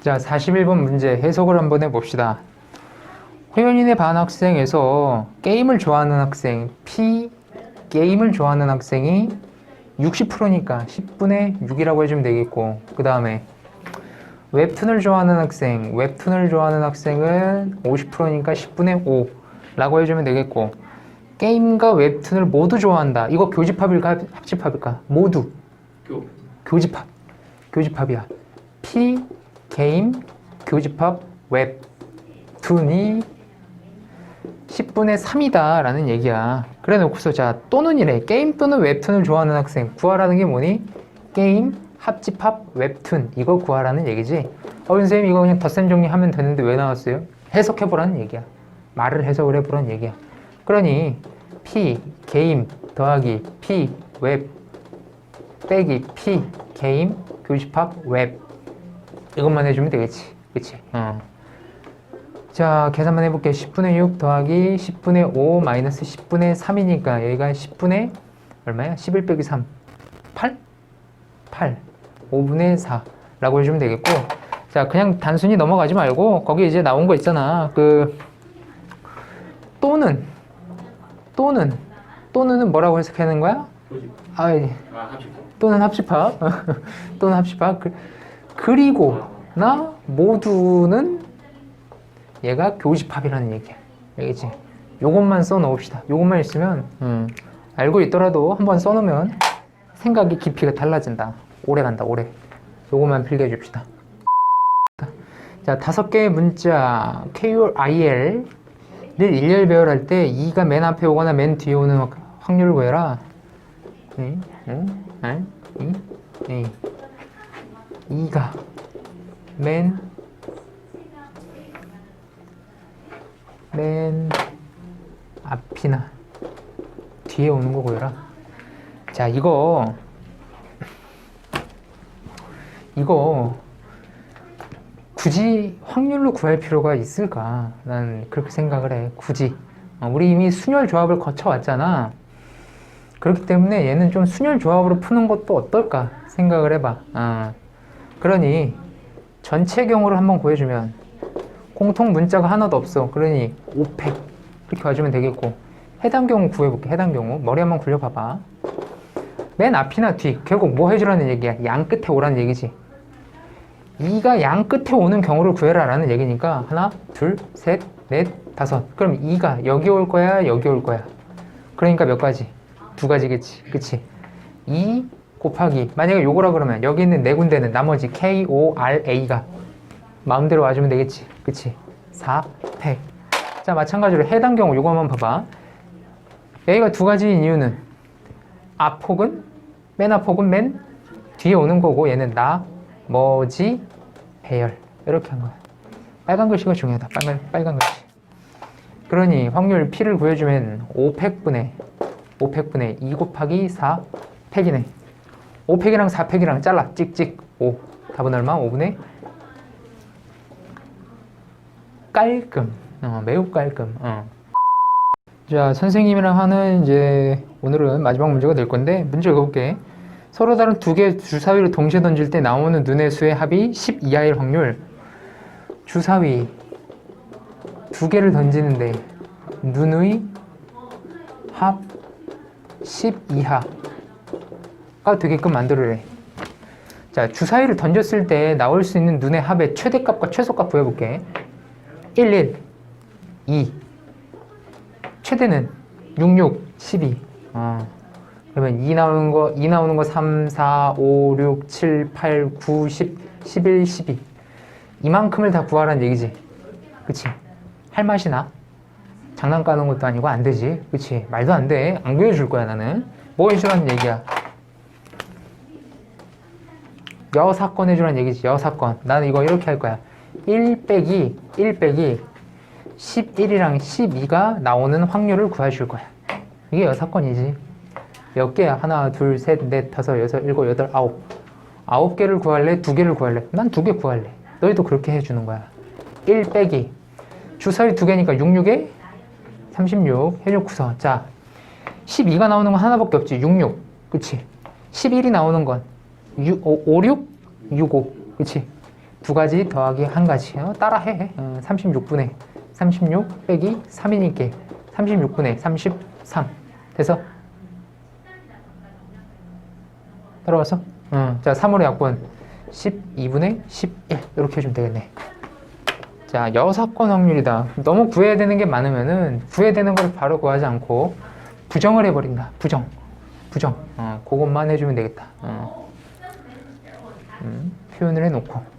자, 41번 문제 해석을 한번 해봅시다. 호연인의 반 학생에서 게임을 좋아하는 학생, P 게임을 좋아하는 학생이 60%니까 10분의 6이라고 해주면 되겠고, 그 다음에 웹툰을 좋아하는 학생, 웹툰을 좋아하는 학생은 50%니까 10분의 5 라고 해주면 되겠고, 게임과 웹툰을 모두 좋아한다. 이거 교집합일까 합집합일까? 모두. 교. 교집합. 교집합이야. P 게임 교집합 웹 툰이 10분의 3이다 라는 얘기야. 그래 놓고서 자 또는 이래 게임 또는 웹툰을 좋아하는 학생 구하라는 게 뭐니? 게임 합집합 웹툰 이거 구하라는 얘기지. 어 선생님 이거 그냥 덧셈 정리하면 되는데 왜 나왔어요? 해석해보라는 얘기야. 말을 해석을 해보라는 얘기야. 그러니 P 게임 더하기 P 웹 빼기 P 게임 교집합 웹 이것만 해주면 되겠지. 그치? 어. 자 계산만 해볼게 10분의 6 더하기 10분의 5 마이너스 10분의 3이니까 여기가 10분의 얼마야? 11 빼기 3 8? 8 5분의 4 라고 해주면 되겠고. 자 그냥 단순히 넘어가지 말고 거기 이제 나온 거 있잖아. 그 또는 또는 또는은 뭐라고 해석하는 거야? 아. 또는 합집합 또는 합집합 그, 그리고 나 모두는 얘가 교집합이라는 얘기야 알겠지? 요것만 써놓읍시다 요것만 있으면 음, 알고 있더라도 한번 써놓으면 생각의 깊이가 달라진다 오래 간다 오래 요것만 필기해 줍시다 자 다섯 개의 문자 KUIL을 일렬 배열할 때 2가 맨 앞에 오거나 맨 뒤에 오는 확률을 구해라 응? 응? 알? 이? 에이. 2가 맨, 맨 앞이나 뒤에 오는 거 보여라. 자, 이거, 이거 굳이 확률로 구할 필요가 있을까? 난 그렇게 생각을 해. 굳이. 어, 우리 이미 순열 조합을 거쳐왔잖아. 그렇기 때문에 얘는 좀 순열 조합으로 푸는 것도 어떨까 생각을 해봐. 아, 그러니 전체 경우를 한번 구해주면 공통 문자가 하나도 없어. 그러니 5팩 이렇게 와주면 되겠고 해당 경우 구해볼게. 해당 경우 머리 한번 굴려봐봐. 맨 앞이나 뒤 결국 뭐 해주라는 얘기야? 양 끝에 오라는 얘기지. 2가 양 끝에 오는 경우를 구해라 라는 얘기니까 하나, 둘, 셋, 넷, 다섯. 그럼 2가 여기 올 거야, 여기 올 거야. 그러니까 몇 가지? 두 가지겠지. 그치? 2 곱하기 만약에 요거라 그러면 여기 있는 네 군데는 나머지 K, O, R, A가 마음대로 와주면 되겠지. 그치? 4, 100. 자, 마찬가지로 해당 경우 요거 한번 봐봐. 여기가 두 가지인 이유는 앞 혹은 맨앞 혹은 맨 뒤에 오는 거고 얘는 나, 머지, 배열 이렇게 한 거야. 빨간 글씨가 중요하다. 빨간, 빨간 글씨. 그러니 확률 P를 구해주면 5팩분의 5팩분의 2 곱하기 4 팩이네. 5팩이랑 4팩이랑 잘라. 찍찍. 5. 답은 얼마? 5분의 깔끔. 어, 매우 깔끔. 어. 자, 선생님이랑 하는 이제 오늘은 마지막 문제가 될 건데 문제 읽어볼게. 서로 다른 두 개의 주사위를 동시에 던질 때 나오는 눈의 수의 합이 10 이하일 확률. 주사위 두 개를 던지는데 눈의 합 10 이하가 되게끔 만들어래. 자, 주사위를 던졌을 때 나올 수 있는 눈의 합의 최대값과 최소값 구해볼게. 1, 1, 2. 최대는 6, 6, 12. 어. 그러면 2 나오는 거, 2 나오는 거 3, 4, 5, 6, 7, 8, 9, 10, 11, 12. 이만큼을 다 구하라는 얘기지. 그치? 할 맛이 나? 장난 까는 것도 아니고 안 되지. 그치? 말도 안 돼. 안 구해줄 거야, 나는. 뭐 해주라는 얘기야? 여 사건 해주라는 얘기지. 여 사건. 나는 이거 이렇게 할 거야. 1 빼기 1 빼기 11이랑 12가 나오는 확률을 구해줄 거야. 이게 여사건이지. 몇 개야? 하나, 둘, 셋, 넷, 다섯, 여섯, 일곱, 여덟, 아홉. 아홉 개를 구할래? 두 개를 구할래? 난 두 개 구할래. 너희도 그렇게 해주는 거야. 1 빼기. 주사위 두 개니까 6, 6에 36 해놓고서 자 12가 나오는 건 하나밖에 없지 66 그치 11이 나오는 건 6, 5, 5 6 6 5 그치? 두 가지 더하기 한 가지 어, 따라해. 어, 36분의 36 빼기 3이니까 36분의 33 돼서 따라와서? 어, 자 3월의 약분 12분의 11 이렇게 해주면 되겠네. 자 여섯 건 확률이다. 너무 구해야 되는 게 많으면은 구해야 되는 걸 바로 구하지 않고 부정을 해버린다. 부정. 부정. 어, 그것만 해주면 되겠다. 어. 음, 표현을 해놓고.